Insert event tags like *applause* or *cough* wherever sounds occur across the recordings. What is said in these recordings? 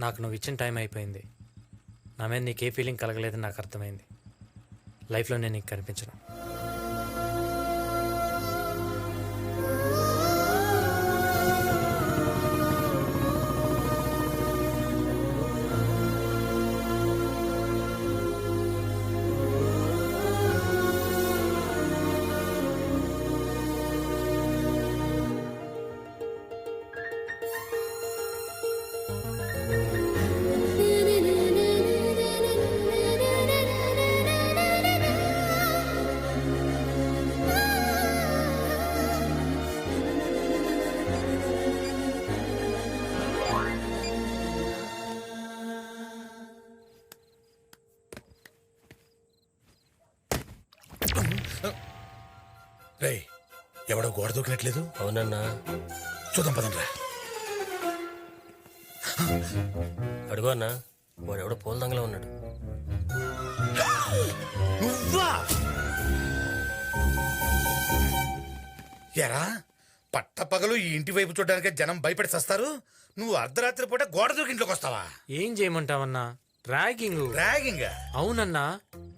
నాకు నువ్వు ఇచ్చిన టైం అయిపోయింది. నా మీద నీకు ఏ ఫీలింగ్ కలగలేదని నాకు అర్థమైంది. లైఫ్లో నేను నీకు కనిపించను. రే ఎవడో గోడ దూకినట్లేదు అవునన్నా. చూద్దాం పదండ్రా అడుగు అన్నా వాడు ఎవడో పూల దంగలో ఉన్నాడు. నువ్వా? ఎరా పట్టపగలు ఈ ఇంటి వైపు చూడడానికి జనం భయపడి సస్తారు. నువ్వు అర్ధరాత్రి పూట గోడ దూకి ఇంట్లోకి వస్తావా? ఏం చేయమంటావన్నా? ర్యాగింగ్ ర్యాగింగ్ అవునన్నా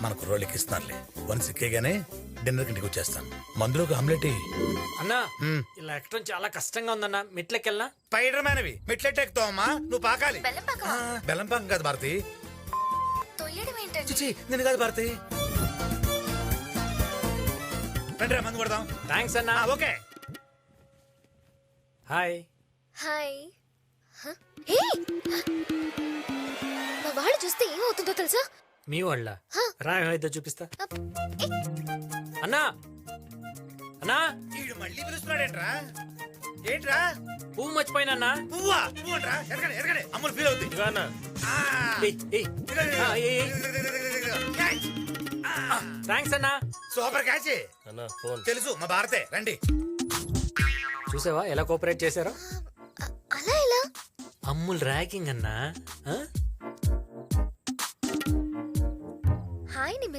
మన కుర్రోడు ఎక్కిస్తున్నారులే వన్ సిక్కేగానే డిన్నర్ ఇంటికి వచ్చేస్తాను. మందులోకి ఆమ్లెట్ ఎయ్. అన్నా ఇలా ఎక్కడం చాలా కష్టంగా ఉందన్నా. మెట్లకెళ్ళా స్పైడర్ మ్యాన్ అవి. మెట్లెట్ ఎక్కుతావమ్మా నువ్వు పాకాలి. బెల్లంపాక ఆ, బెల్లం పాకం కాదు భారతి. తొయ్యడం ఏంటండి? చిచి నేను కాదు భారతి. రండి రా, మందు కొడదాం. థ్యాంక్స్ అన్నా. ఆ, ఓకే. హాయ్. హాయ్. హ? హే! మా వాడు చూస్తే ఏమవుతుందో తెలుసా? మీ వాళ్ళ? రా ఇద్దరు చూపిస్తా! అన్నా! అన్నా! వీడు మళ్ళీ పిలుస్తున్నాడేంట్రా? ఏంట్రా? పువ్వు మర్చిపోయినా అన్నా? పువ్వా? పువ్వు అంట్రా? ఎరగడే ఎరగడే అమ్ములు ఫీల్ అవుతుంది. థ్యాంక్స్ అన్నా. సూపర్ క్యాచ్ అన్నా ఫోన్. తెలుసు మా భారతే. రండి. చూసావా ఎలా కోఆపరేట్ చేశారో? అలా ఎలా? అమ్ముల్ ర్యాగింగ్ అన్నా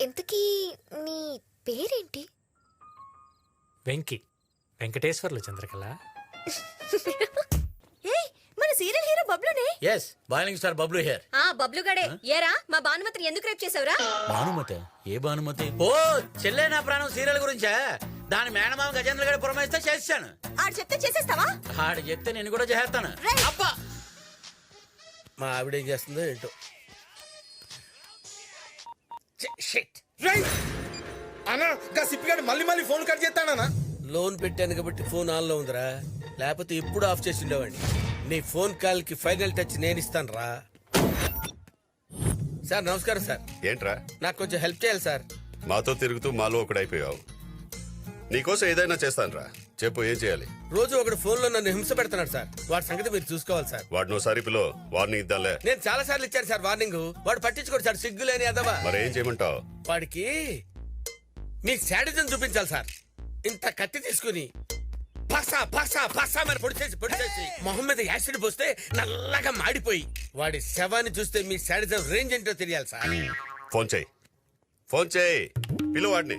ఇంతకీ నీ పేరేంటి? వెంకి. వెంకటేశ్వర్లు చంద్రకళ. *laughs* ఏయ్ మన serial hero బబ్లునే. Yes boiling star Bablu here ah Bablu గడే. ఏరా మా భానుమతిని ఎందుకు రేపు చేసావురా భానుమతి? ఏ భానుమతి? ఓ చెల్లె నా ప్రాణం సీరియల్ గురించా? దాని మేనమామ గజేంద్ర గారి పురమాయిస్తే చేస్తాను ఆడు చెప్తే చేసేస్తావా? ఆడు చెప్తే నేను కూడా చేస్తాను! అబ్బా మా ఆవిడ ఏం చేస్తుందో ఏంటో. అన్నా గా సిప్పిగాడు మళ్ళీ మళ్ళీ ఫోన్ కట్ చేస్తానా లోన్ పెట్టాను కాబట్టి ఫోన్ ఆన్లో ఉందిరా. లేకపోతే ఇప్పుడు ఆఫ్ చేసి ఉండేవాడిని. నీ ఫోన్ కాల్కి ఫైనల్ టచ్ నేను ఇస్తాను రా. సార్ నమస్కారం సార్. ఏంట్రా? నాకు కొంచెం హెల్ప్ చేయాలి సార్. మాతో తిరుగుతూ మాలో ఒకడైపోయావు నీకోసం ఏదైనా చేస్తానురా. చెప్పు ఏం చేయాలి? రోజు ఒకడు ఫోన్లో నన్ను హింస పెడుతున్నాడు సార్. వాడి సంగతి మీరు చూసుకోవాలి సార్. వాడిని ఒకసారి పిలో వాడిని ఇద్దాంలే. నేను చాలా సార్లు ఇచ్చాను సార్ వార్నింగ్. వాడు పట్టించుకోడు సార్ సిగ్గులేని అదవా. మరేం చేయమంటావు? వాడికి మీ శాడిజం చూపించాలి సార్. ఇంత కత్తి తీసుకుని పసా పసా పసా మరి పొడి చేసి పొడి చేసి మొహం మీద యాసిడ్ పోస్తే నల్లగా మాడిపోయి వాడి శవాన్ని చూస్తే మీ శాడిజం రేంజ్ ఏంటో తెలియాలి సార్. ఫోన్ చేయి. ఫోన్ చేయి. పిలు వాడిని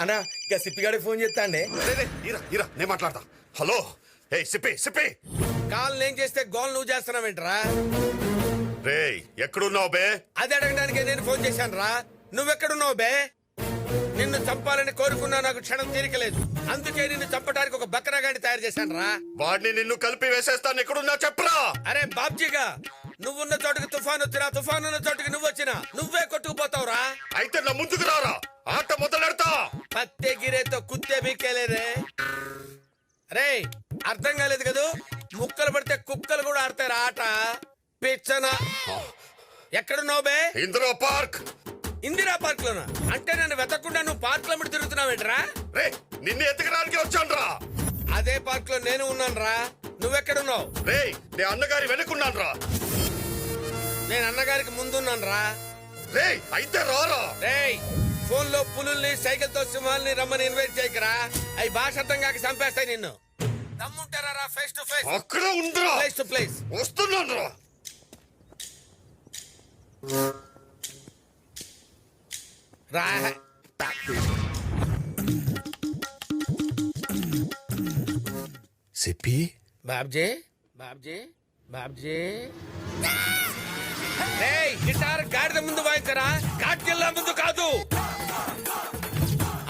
అన్నా గా సిప్పిగాడికి ఫోన్ చేస్తా అండి. రే, రే, ఈరా, ఈరా, నేను మాట్లాడతా. హలో ఏ సిప్పి సిప్పి. కాల్ నేను చేస్తే గోల్ నువ్వు చేస్తున్నావేంట్రా రే ఎక్కడున్నావు బే? అది అడగడానికే నేను ఫోన్ చేశాను రా. నువ్వెక్కడున్నావు బే? నిన్ను చంపాలని కోరుకున్నా నాకు క్షణం తీరికలేదు. అందుకే నిన్ను చంపడానికి ఒక బక్రాగాన్ని తయారు చేశాను రా. వాడిని నిన్ను కలిపి వేసేస్తాను. ఎక్కడున్నా చెప్పరా. అరే బాబ్జీగా. నువ్వున్న చోటుకి తుఫాన్ వచ్చినా తుఫాన్ ఉన్న చోటుకి నువ్వు వచ్చినా నువ్వే కొట్టుకుపోతావురా. అయితే నా ముందుకు రారా. ఆట మొదలెడతా. పత్తే గిరేతో కుత్తే బీకేలేరే రే. అర్థం కాలేదు కదూ? ముక్కలు పడితే కుక్కలు కూడా ఆడతారు ఆట. పిచ్చన. ఎక్కడున్నావు బే? ఇందిరా పార్క్. ఇందిరా పార్క్ లోనా అంటే నన్ను వెతకుండా నువ్వు పార్క్లో తిరుగుతున్నావేంట్రా రే నిన్ను ఎతకడానికి వచ్చాను రా అదే పార్క్లో నేను ఉన్నాను రా నువ్వెక్కడున్నావు? రే నే అన్నగారి వెనుకున్నాను రా నేను అన్నగారికి ముందున్నాను రా రే అయితే రారా? రేయ్ ఫోన్లో పులుల్ని సైకిల్తో సింహాల్ని రమ్మని ఇన్వైట్ చేయకరా. అవి భాష అర్థం కాక చంపేస్తాయి నిన్ను. దమ్ముంటారా రా ఫేస్ టు ఫేస్ అక్కడ ఉందిరా. ప్లేస్ టు ప్లేస్ వస్తున్నాను రా. రా. సిప్పి? బాబ్జీ బాబ్జీ బాబ్జీ. గిటార్ గాడిద ముందు వాయించరా కాట్కెళ్ళ ముందు కాదు.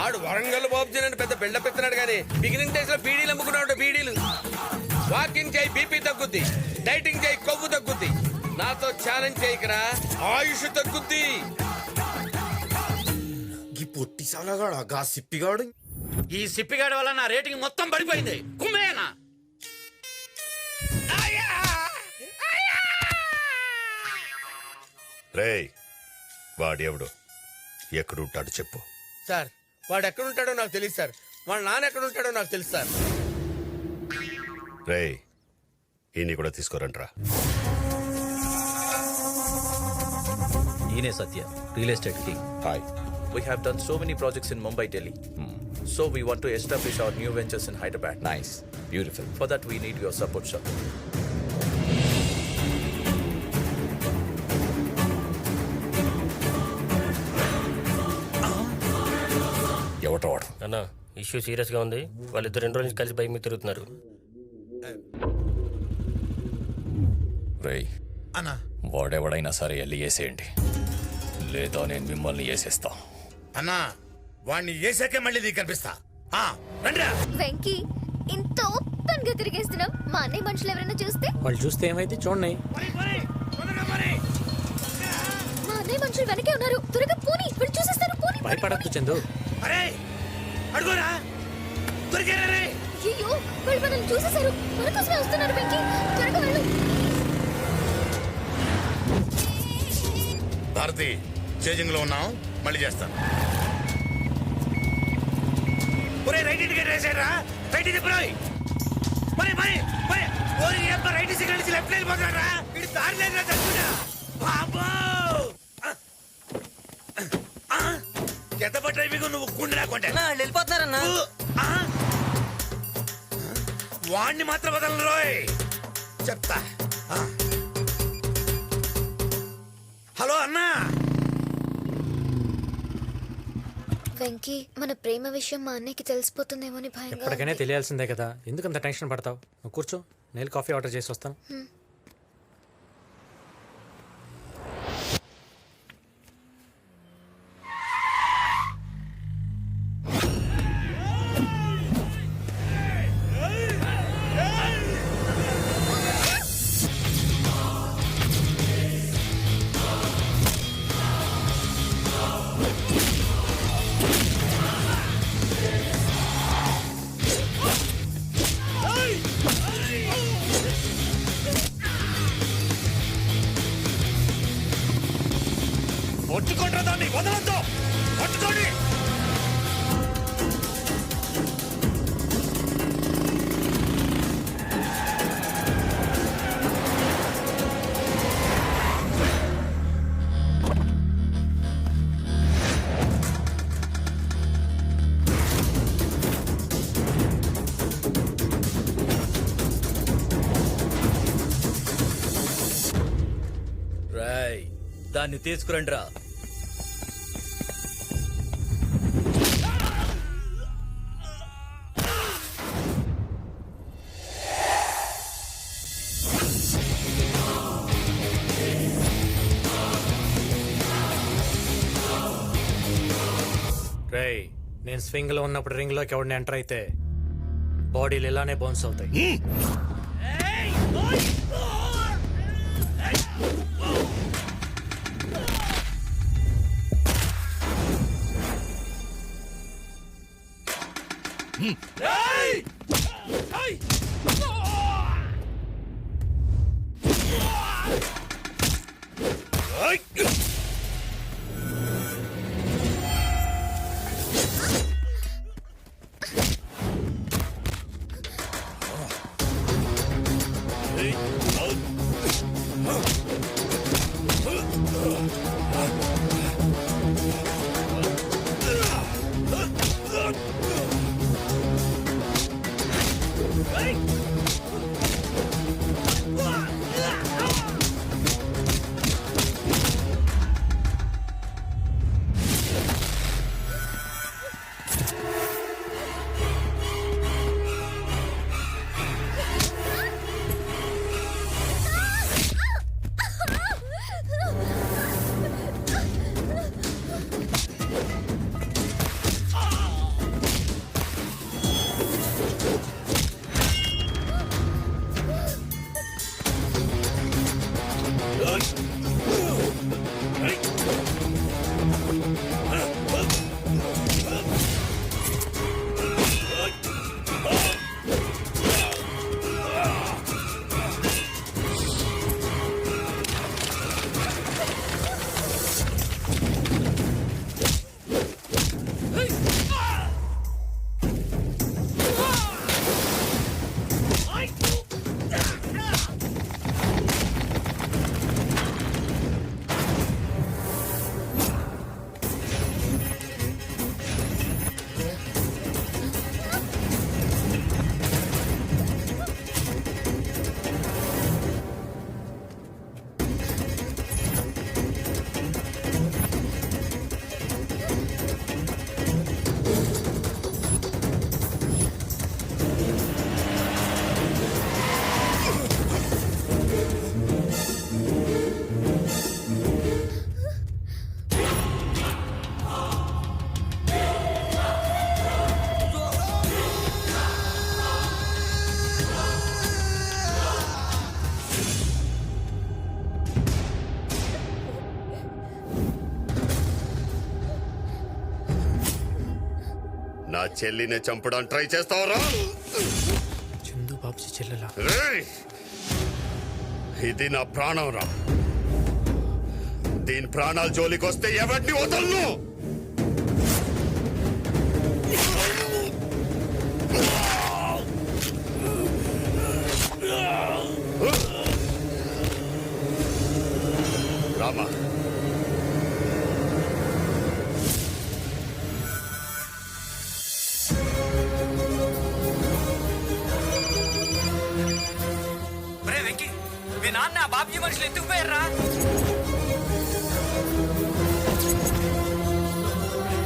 ఆడు వరంగల్ బాబుజీ అని పెద్ద బిల్డప్ ఎత్తున్నాడు కానీ బిగినింగ్ డేస్లో బీడీలు అమ్ముకున్నాడు బీడీలు. వాకింగ్ చేయి బీపీ తగ్గుద్ది. డైటింగ్ చేయి కొవ్వు తగ్గుద్ది. నాతో ఛాలెంజ్ చేయకరా? ఆయుష్ తగ్గుద్ది. ఈ పొట్టి సాలగాడు గా సిప్పిగాడు. ఈ సిప్పిగాడి వల్ల నా రేటింగ్ మొత్తం పడిపోయింది. కుమ్మేనా? రే వాడి ఎవడు ఎక్కడుంటాడు చెప్పు సార్ వాడు ఎక్కడ ఉంటాడో నాకు తెలియదు సార్ వాళ్ళ నాన్న ఎక్కడ ఉంటాడో నాకు తెలుసు సార్ రే ఈయన్ని కూడా తీసుకోరంట్రా ఈయనే Satya real estate king hi We have done so many projects in Mumbai, Delhi. So we want to establish our new ventures in Hyderabad. Nice beautiful For that, we need your support, sir. అన్న issue సీరియస్గా ఉంది. వాళ్ళిద్దరు రెండు రోజులు కలిసి bike మీద తిరుగుతున్నారు. రేయ్ అన్నా. వాడెవడైనా సరే వెళ్ళి వేసేయండి. లేదా నేను మిమ్మల్ని వేసేస్తా. అన్నా వాడిని వేసాకే మళ్ళీ నీకు కనిపిస్తా. ఆ, రండిరా. వెంకీ ఇంత ఓపెన్గా తిరిగేస్తున్నాం మా అన్నయ్య మనుషులు ఎవరైనా చూస్తే? వాళ్ళు చూస్తే ఏమైంది చూడండి. మా అన్నయ్య మనుషులు వెనకే ఉన్నారు. త్వరగా పోనీ ఇప్పుడు చూసేస్తారు పోనీ భయపడద్దు చందు. అరే అడుగురా. దొరికారా రే? అయ్యో వాళ్ళు మనల్ని చూసేశారు. వస్తున్నారు వెంకీ. త్వరగా వెళ్ళు. భారతి చేజింగ్లో ఉన్నాం. మళ్ళీ చేస్తాను. ఒరే రైట్ ఇండికేటర్ వేసారా రైట్ ఇది బ్రోయ్ మరి మరి మరి ఓరి అబ్బ రైట్ సిగ్నల్ లెఫ్ట్ వెళ్ళిపోతారా ఇది దారి బాబో రాకుంటే. వెళ్ళిపోతున్నారన్నా. వాణ్ణి మాత్రం వదలను రోయ్. చెప్తా. హలో అన్నా. వెంకీ మన ప్రేమ విషయం మా అన్నయ్యకి తెలిసిపోతుందేమో అని భయంగా ఎప్పటికైనా. తెలియాల్సిందే కదా. ఎందుకు అంత టెన్షన్ పడతావు? నువ్వు కూర్చో. నేను కాఫీ ఆర్డర్ చేసి వస్తాను. దాన్ని తీసుకురండి రా నేను స్వింగ్లో ఉన్నప్పుడు రింగ్లోకి ఎవడిని ఎంటర్ అయితే బాడీలు ఇలానే బౌన్స్ అవుతాయి. नहीं Nein. నా చెల్లిని చంపడానికి ట్రై చేస్తావరా? చందు బాబ్జీ చెల్లెలా? రేయ్! ఇది నా ప్రాణం రా. దీని ప్రాణాలు జోలికి వస్తే ఎవరిని వదలను?